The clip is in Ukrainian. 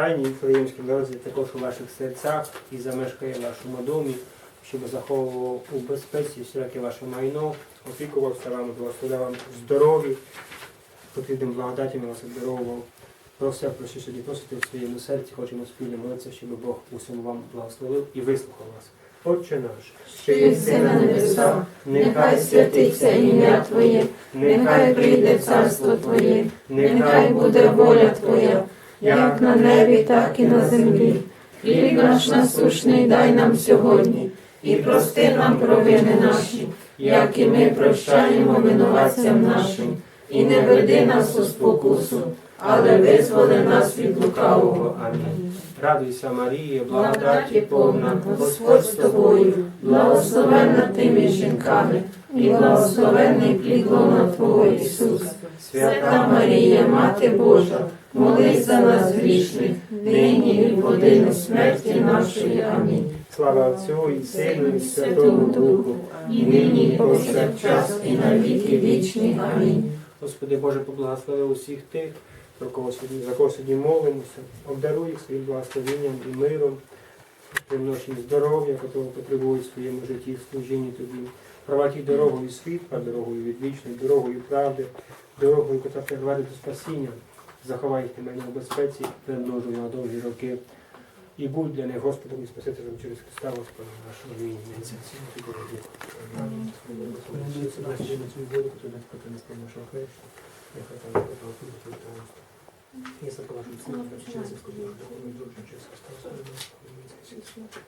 Тайні Вифлеємський народить також у ваших серцях і замешкає в вашому домі, щоб заховував у безпеці всіляке ваше майно, опікувався вам, благословляв вам здоров'я, потрібним благодатям вас обдаровував. Про все, про що сьогодні просите в своєму серці, хочемо спільно молитися, щоб Бог усьому вам благословив і вислухав вас. Отче наш, що єси на небесах, нехай святиться ім'я Твоє, нехай прийде царство Твоє, нехай буде воля Твоя, як на небі, так і на землі. Хліб наш насущний дай нам сьогодні, і прости нам провини наші, як і ми прощаємо винуватцям нашим, і не веди нас у спокусу, але визволи нас від лукавого. Амінь. Радуйся, Марія, Благодаті повна, Господь з тобою, благословенна ти між жінками, і благословенний плід лона Твого Ісус. Свята Марія, Мати Божа, молись за нас грішних, нині і в годину смерті нашої. Амінь. Слава Отцю і Сину і Святому Духу. І нині, і повсякчас, і на віки вічні. Амінь. Господи Боже, поблагослови усіх тих, про кого сьогодні, за кого сьогодні молимося, обдаруй їх своїм благословенням і миром, примножень здоров'я, якого потребують в своєму житті, в служінні Тобі. Їх дорогою світла, дорогою відвічної, дорогою правди, дорогою, яка приводить до спасіння. Заховай їх мене у безпеці, примножуй на довгі роки. І будь для них Господом і Спасителем через Христа Господа нашого. Амінь. Рекомендується Я заклажу всім, через Христа, через Христа, через Христа,